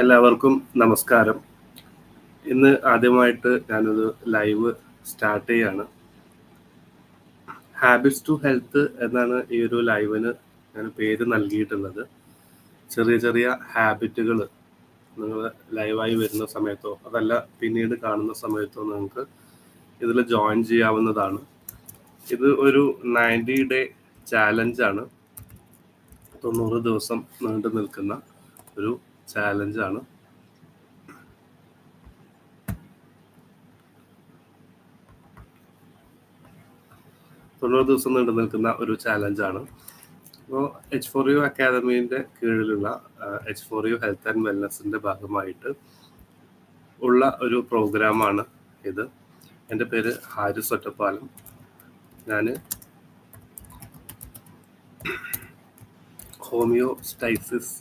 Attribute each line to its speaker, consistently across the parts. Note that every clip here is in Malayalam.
Speaker 1: എല്ലാവർക്കും നമസ്കാരം ഇന്ന് ആദ്യമായിട്ട് ഞാനൊരു ലൈവ് സ്റ്റാർട്ട് ചെയ്യാണ് ഹാബിറ്റ്സ് ടു ഹെൽത്ത് എന്നാണ് ഈ ഒരു ലൈവിന് ഞാൻ പേര് നൽകിയിട്ടുള്ളത് ചെറിയ ചെറിയ ഹാബിറ്റുകൾ നിങ്ങൾ ലൈവായി വരുന്ന സമയത്തോ അതല്ല പിന്നീട് കാണുന്ന സമയത്തോ നിങ്ങൾക്ക് ഇതിൽ ജോയിൻ ചെയ്യാവുന്നതാണ് ഇത് ഒരു നയൻറ്റി ഡേ ചാലഞ്ചാണ് തൊണ്ണൂറ് ദിവസം നീണ്ടു നിൽക്കുന്ന ഒരു ചാലഞ്ചാണ് തൊണ്ണൂറ് ദിവസം നീണ്ടു നിൽക്കുന്ന ഒരു ചാലഞ്ചാണ് അപ്പോൾ എച്ച് ഫോർ യു അക്കാദമീൻ്റെ കീഴിലുള്ള H for you health and വെൽനസിൻ്റെ ഭാഗമായിട്ട് ഉള്ള ഒരു പ്രോഗ്രാമാണ് ഇത് എൻ്റെ പേര് ഹാരിസ് ഒറ്റപ്പാലം ഞാൻ ഹോമിയോ സ്റ്റൈസിസ്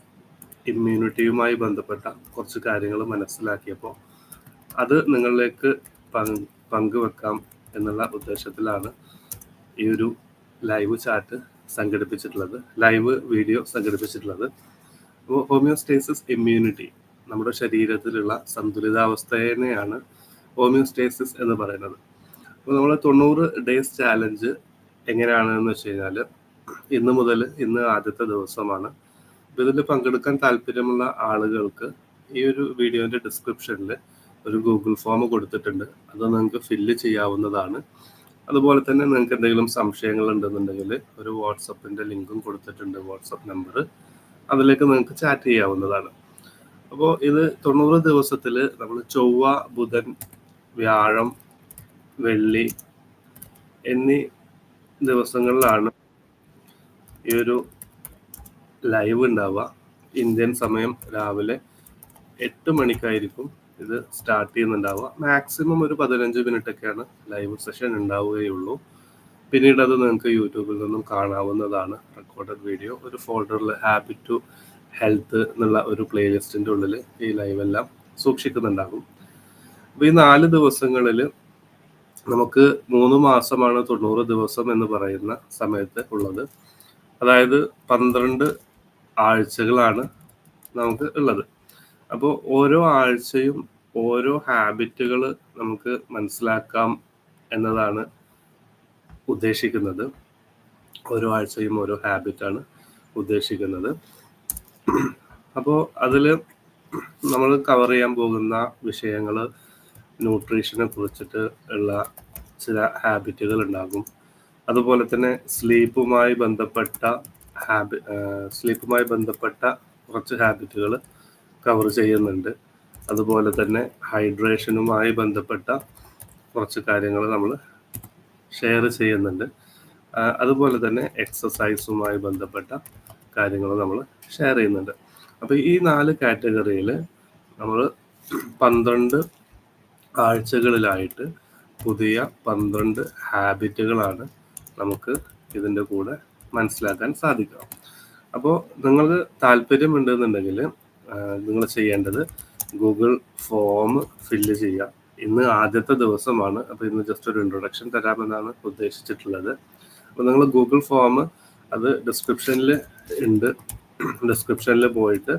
Speaker 1: ഇമ്മ്യൂണിറ്റിയുമായി ബന്ധപ്പെട്ട കുറച്ച് കാര്യങ്ങൾ മനസ്സിലാക്കിയപ്പോൾ അത് നിങ്ങളിലേക്ക് പങ്കുവെക്കാം എന്നുള്ള ഉദ്ദേശത്തിലാണ് ഈ ഒരു ലൈവ് ചാറ്റ് സംഘടിപ്പിച്ചിട്ടുള്ളത് ലൈവ് വീഡിയോ സംഘടിപ്പിച്ചിട്ടുള്ളത് അപ്പോൾ ഹോമിയോസ്റ്റേസിസ് ഇമ്മ്യൂണിറ്റി നമ്മുടെ ശരീരത്തിലുള്ള സന്തുലിതാവസ്ഥയെയാണ് ഹോമിയോസ്റ്റേസിസ് എന്ന് പറയുന്നത് അപ്പോൾ നമ്മൾ തൊണ്ണൂറ് ഡേയ്സ് ചാലഞ്ച് എങ്ങനെയാണെന്ന് വെച്ച് കഴിഞ്ഞാൽ ഇന്ന് മുതൽ ഇന്ന് ആദ്യത്തെ ദിവസമാണ് ഇതിൽ പങ്കെടുക്കാൻ താല്പര്യമുള്ള ആളുകൾക്ക് ഈ ഒരു വീഡിയോൻ്റെ ഡിസ്ക്രിപ്ഷനിൽ ഒരു ഗൂഗിൾ ഫോം കൊടുത്തിട്ടുണ്ട് അത് നിങ്ങൾക്ക് ഫില്ല് ചെയ്യാവുന്നതാണ് അതുപോലെ തന്നെ നിങ്ങൾക്ക് എന്തെങ്കിലും സംശയങ്ങൾ ഉണ്ടെന്നുണ്ടെങ്കിൽ ഒരു വാട്സപ്പിൻ്റെ ലിങ്കും കൊടുത്തിട്ടുണ്ട് വാട്സപ്പ് നമ്പർ അതിലേക്ക് നിങ്ങൾക്ക് ചാറ്റ് ചെയ്യാവുന്നതാണ് അപ്പോൾ ഇത് തൊണ്ണൂറ് ദിവസത്തിൽ നമ്മൾ ചൊവ്വ ബുധൻ വ്യാഴം വെള്ളി എന്നീ ദിവസങ്ങളിലാണ് ഈ ഒരു ലൈവ് ഉണ്ടാവുക ഇന്ത്യൻ സമയം രാവിലെ എട്ട് മണിക്കായിരിക്കും ഇത് സ്റ്റാർട്ട് ചെയ്യുന്നുണ്ടാവുക മാക്സിമം ഒരു പതിനഞ്ച് മിനിറ്റ് ഒക്കെയാണ് ലൈവ് സെഷൻ ഉണ്ടാവുകയുള്ളൂ പിന്നീട് അത് നിങ്ങൾക്ക് യൂട്യൂബിൽ നിന്നും കാണാവുന്നതാണ് റെക്കോർഡഡ് വീഡിയോ ഒരു ഫോൾഡറിൽ ഹാബിറ്റ് ടു ഹെൽത്ത് എന്നുള്ള ഒരു പ്ലേലിസ്റ്റിൻ്റെ ഉള്ളിൽ ഈ ലൈവ് എല്ലാം സൂക്ഷിക്കുന്നുണ്ടാകും അപ്പോൾ ഈ നാല് ദിവസങ്ങളിൽ നമുക്ക് മൂന്ന് മാസമാണ് തൊണ്ണൂറ് ദിവസം എന്ന് പറയുന്ന സമയത്ത് ഉള്ളത് അതായത് പന്ത്രണ്ട് ആഴ്ചകളാണ് നമുക്ക് ഉള്ളത് അപ്പോൾ ഓരോ ആഴ്ചയും ഓരോ ഹാബിറ്റുകൾ നമുക്ക് മനസ്സിലാക്കാം എന്നതാണ് ഉദ്ദേശിക്കുന്നത് ഓരോ ആഴ്ചയും ഓരോ ഹാബിറ്റാണ് ഉദ്ദേശിക്കുന്നത് അപ്പോൾ അതിൽ നമ്മൾ കവർ ചെയ്യാൻ പോകുന്ന വിഷയങ്ങൾ ന്യൂട്രീഷനെ കുറിച്ചിട്ട് ഉള്ള ചില ഹാബിറ്റുകൾ ഉണ്ടാകും അതുപോലെ തന്നെ സ്ലീപ്പുമായി ബന്ധപ്പെട്ട ഹാബി സ്ലീപ്പുമായി ബന്ധപ്പെട്ട കുറച്ച് ഹാബിറ്റുകൾ കവർ ചെയ്യുന്നുണ്ട് അതുപോലെ തന്നെ ഹൈഡ്രേഷനുമായി ബന്ധപ്പെട്ട കുറച്ച് കാര്യങ്ങൾ നമ്മൾ ഷെയർ ചെയ്യുന്നുണ്ട് അതുപോലെ തന്നെ എക്സസൈസുമായി ബന്ധപ്പെട്ട കാര്യങ്ങൾ നമ്മൾ ഷെയർ ചെയ്യുന്നുണ്ട് അപ്പോൾ ഈ നാല് കാറ്റഗറിയിൽ നമ്മൾ പന്ത്രണ്ട് ആഴ്ചകളിലായിട്ട് പുതിയ പന്ത്രണ്ട് ഹാബിറ്റുകളാണ് നമുക്ക് ഇതിൻ്റെ കൂടെ മനസ്സിലാക്കാൻ സാധിക്കും അപ്പോൾ നിങ്ങൾക്ക് താല്പര്യമുണ്ടെന്നുണ്ടെങ്കിൽ നിങ്ങൾ ചെയ്യേണ്ടത് ഗൂഗിൾ ഫോം ഫില്ല് ചെയ്യുക ഇന്ന് ആദ്യത്തെ ദിവസമാണ് അപ്പോൾ ഇന്ന് ജസ്റ്റ് ഒരു ഇൻട്രൊഡക്ഷൻ തരാമെന്നാണ് ഉദ്ദേശിച്ചിട്ടുള്ളത് അപ്പോൾ നിങ്ങൾ ഗൂഗിൾ ഫോം അത് ഡിസ്ക്രിപ്ഷനിൽ ഉണ്ട് ഡിസ്ക്രിപ്ഷനിൽ പോയിട്ട്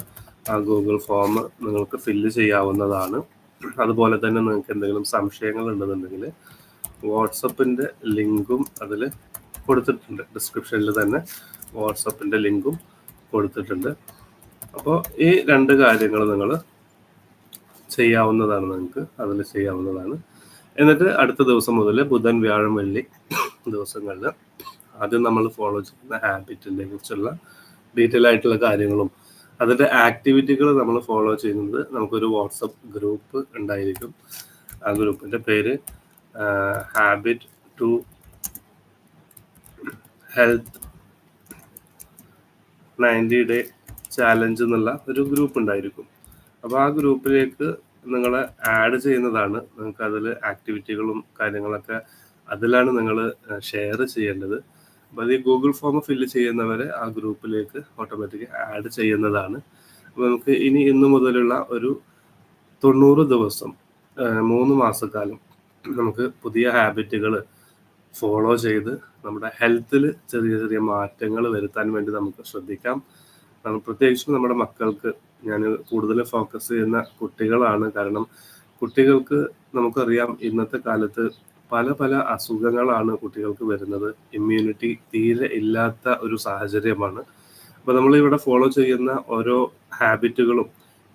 Speaker 1: ആ ഗൂഗിൾ ഫോം നിങ്ങൾക്ക് ഫില്ല് ചെയ്യാവുന്നതാണ് അതുപോലെ തന്നെ നിങ്ങൾക്ക് എന്തെങ്കിലും സംശയങ്ങൾ ഉണ്ടെന്നുണ്ടെങ്കിൽ വാട്സപ്പിൻ്റെ ലിങ്കും അതിൽ കൊടുത്തിട്ടുണ്ട് ഡിസ്ക്രിപ്ഷനിൽ തന്നെ വാട്സപ്പിൻ്റെ ലിങ്കും കൊടുത്തിട്ടുണ്ട് അപ്പോൾ ഈ രണ്ട് കാര്യങ്ങൾ നിങ്ങൾ ചെയ്യാവുന്നതാണ് നിങ്ങൾക്ക് അതിൽ ചെയ്യാവുന്നതാണ് എന്നിട്ട് അടുത്ത ദിവസം മുതൽ ബുധൻ വ്യാഴം വെള്ളി ദിവസങ്ങളിൽ ആദ്യം നമ്മൾ ഫോളോ ചെയ്യുന്ന ഹാബിറ്റിനെ കുറിച്ചുള്ള ഡീറ്റെയിൽ ആയിട്ടുള്ള കാര്യങ്ങളും അതിൻ്റെ ആക്ടിവിറ്റികൾ നമ്മൾ ഫോളോ ചെയ്യുന്നത് നമുക്കൊരു വാട്സപ്പ് ഗ്രൂപ്പ് ഉണ്ടായിരിക്കും ആ ഗ്രൂപ്പിൻ്റെ പേര് habit to health ninety day challenge എന്നുള്ള ഒരു ഗ്രൂപ്പ് ഉണ്ടായിരിക്കും അപ്പോൾ ആ ഗ്രൂപ്പിലേക്ക് നിങ്ങൾ ആഡ് ചെയ്യുന്നതാണ് നിങ്ങൾക്ക് അതിൽ ആക്ടിവിറ്റികളും കാര്യങ്ങളൊക്കെ അതിലാണ് നിങ്ങൾ ഷെയർ ചെയ്യേണ്ടത് അപ്പോൾ ഈ ഗൂഗിൾ ഫോം ഫില്ല് ചെയ്യുന്നവരെ ആ ഗ്രൂപ്പിലേക്ക് ഓട്ടോമാറ്റിക് ആഡ് ചെയ്യുന്നതാണ് അപ്പോൾ നമുക്ക് ഇനി ഇന്ന് മുതലുള്ള ഒരു തൊണ്ണൂറ് ദിവസം മൂന്ന് മാസക്കാലം നമുക്ക് പുതിയ ഹാബിറ്റുകൾ ഫോളോ ചെയ്ത് നമ്മുടെ ഹെൽത്തിൽ ചെറിയ ചെറിയ മാറ്റങ്ങൾ വരുത്താൻ വേണ്ടി നമുക്ക് ശ്രദ്ധിക്കാം പ്രത്യേകിച്ചും നമ്മുടെ മക്കൾക്ക് ഞാൻ കൂടുതൽ ഫോക്കസ് ചെയ്യുന്ന കുട്ടികളാണ് കാരണം കുട്ടികൾക്ക് നമുക്കറിയാം ഇന്നത്തെ കാലത്ത് പല പല അസുഖങ്ങളാണ് കുട്ടികൾക്ക് വരുന്നത് ഇമ്മ്യൂണിറ്റി തീരെ ഇല്ലാത്ത ഒരു സാഹചര്യമാണ് അപ്പോൾ നമ്മൾ ഇവിടെ ഫോളോ ചെയ്യുന്ന ഓരോ ഹാബിറ്റുകളും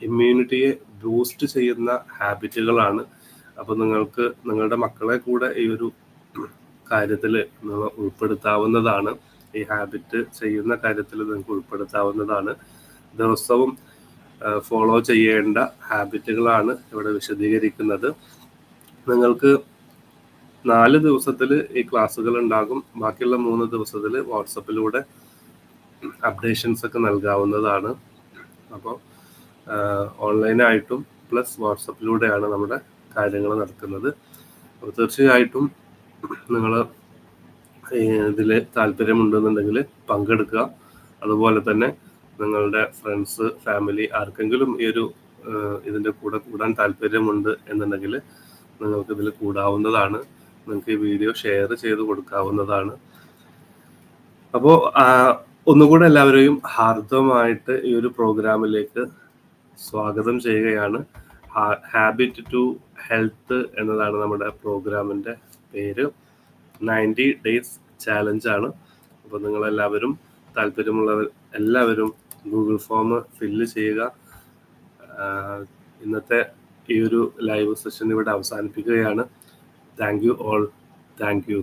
Speaker 1: ഇമ്മ്യൂണിറ്റിയെ ബൂസ്റ്റ് ചെയ്യുന്ന ഹാബിറ്റുകളാണ് അപ്പോൾ നിങ്ങൾക്ക് നിങ്ങളുടെ മക്കളെ കൂടെ ഈ ഒരു കാര്യത്തിൽ ഉൾപ്പെടുത്താവുന്നതാണ് ഈ ഹാബിറ്റ് ചെയ്യുന്ന കാര്യത്തിൽ നിങ്ങൾക്ക് ഉൾപ്പെടുത്താവുന്നതാണ് ദിവസവും ഫോളോ ചെയ്യേണ്ട ഹാബിറ്റുകളാണ് ഇവിടെ വിശദീകരിക്കുന്നത് നിങ്ങൾക്ക് നാല് ദിവസത്തിൽ ഈ ക്ലാസ്സുകൾ ഉണ്ടാകും ബാക്കിയുള്ള മൂന്ന് ദിവസത്തിൽ വാട്സപ്പിലൂടെ അപ്ഡേഷൻസ് ഒക്കെ നൽകാവുന്നതാണ് അപ്പോൾ ഓൺലൈനായിട്ടും പ്ലസ് വാട്സപ്പിലൂടെയാണ് നമ്മുടെ കാര്യങ്ങൾ നടക്കുന്നത് അപ്പോൾ തീർച്ചയായിട്ടും നിങ്ങൾ ഇതിൽ താല്പര്യമുണ്ടെന്നുണ്ടെങ്കിൽ പങ്കെടുക്കുക അതുപോലെ തന്നെ നിങ്ങളുടെ ഫ്രണ്ട്സ് ഫാമിലി ആർക്കെങ്കിലും ഈ ഒരു ഇതിൻ്റെ കൂടെ കൂടാൻ താല്പര്യമുണ്ട് എന്നുണ്ടെങ്കിൽ നിങ്ങൾക്ക് ഇതിൽ കൂടാവുന്നതാണ് നിങ്ങൾക്ക് ഈ വീഡിയോ ഷെയർ ചെയ്ത് കൊടുക്കാവുന്നതാണ് അപ്പോൾ ഒന്നുകൂടെ എല്ലാവരെയും ഹാർദമായിട്ട് ഈ ഒരു പ്രോഗ്രാമിലേക്ക് സ്വാഗതം ചെയ്യുകയാണ് ഹാബിറ്റ് ടു ഹെൽത്ത് എന്നതാണ് നമ്മുടെ പ്രോഗ്രാമിൻ്റെ പേര് നയൻറ്റി ഡേയ്സ് ചാലഞ്ച് ആണ് അപ്പോൾ നിങ്ങളെല്ലാവരും താല്പര്യമുള്ളവർ എല്ലാവരും ഗൂഗിൾ ഫോം ഫില്ല് ചെയ്യുക ഇന്നത്തെ ഈ ഒരു ലൈവ് സെഷൻ ഇവിടെ അവസാനിപ്പിക്കുകയാണ് thank you all thank U